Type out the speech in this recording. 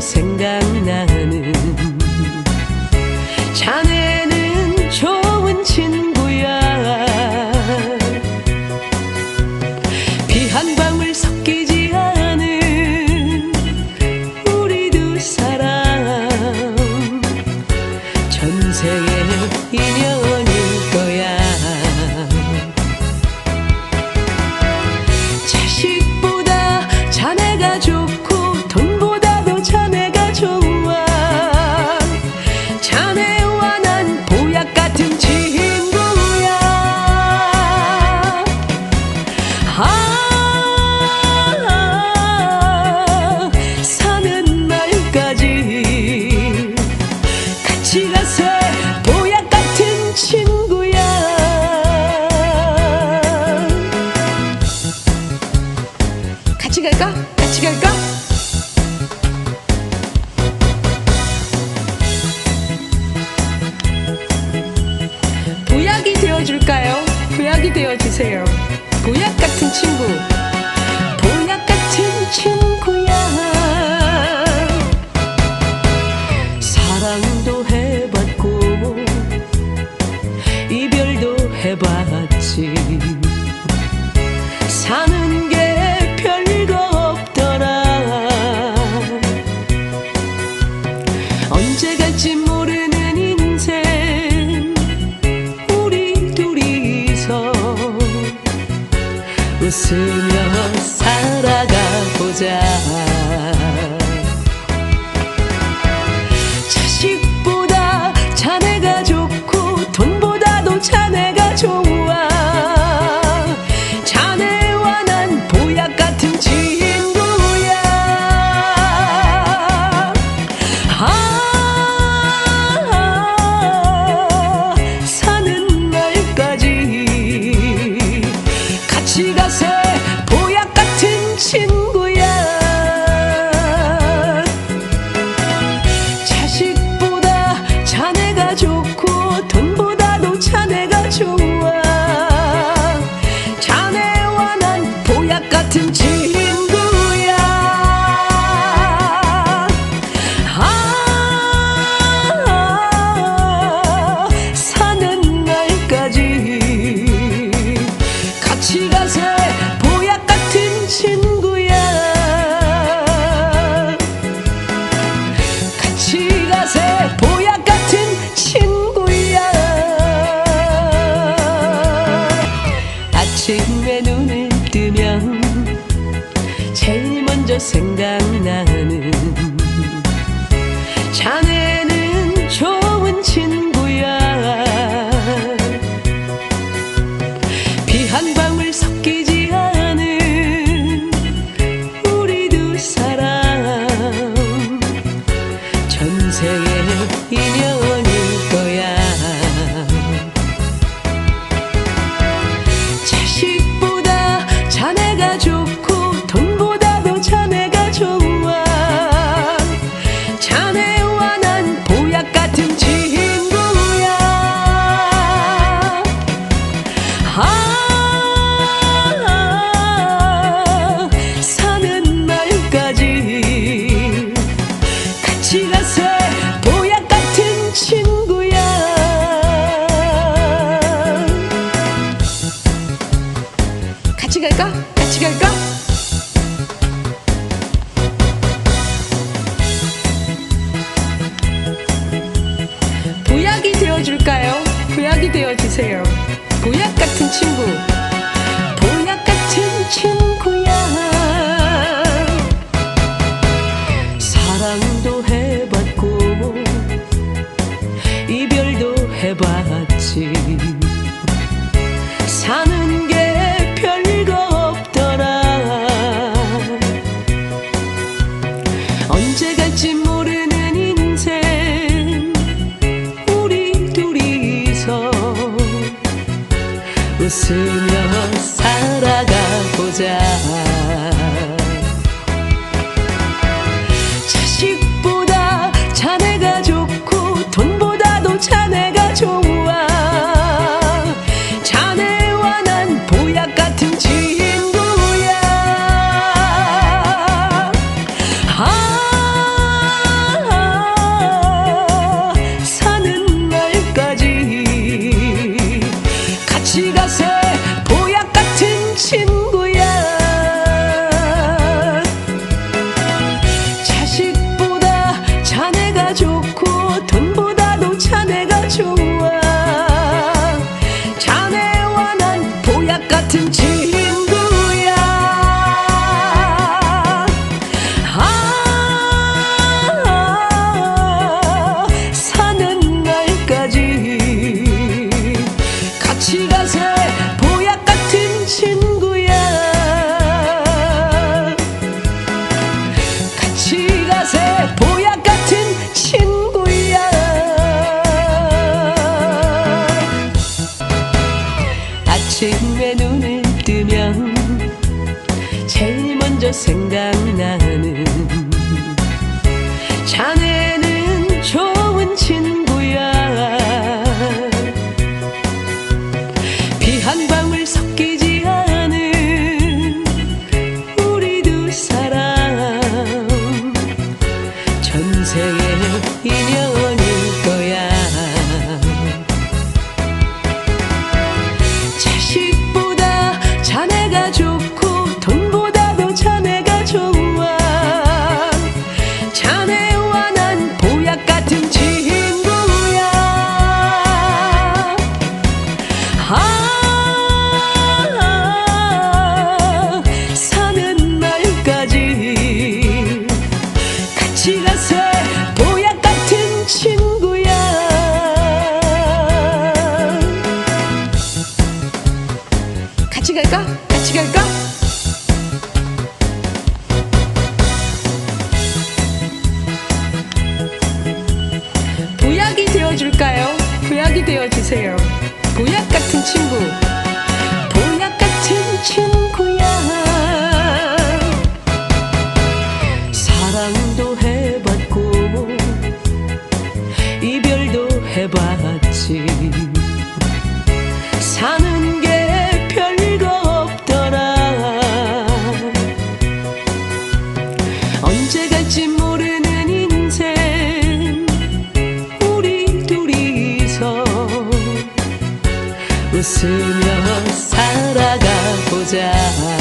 생각나는 자네는 좋은 친구야. 비 한 방울 섞이지 않은 우리 두 사람 전생의 인연 지나세 보약 같은 친구야 같이 갈까? 같이 갈까? 보약이 되어줄까요? 보약이 되어주세요 rebar 되어주세요. 보약 같은 친구. 보약 같은 친구. 웃으며 살아가보자. 보약 같은 친구야. 같이 가세 보약 같은 친구야. 아침에 눈을 뜨면 제일 먼저 생각나는 Kan bang 같이 갈까? 같이 갈까? 보약이 되어줄까요? 보약이 되어주세요. 보약 같은 친구. die.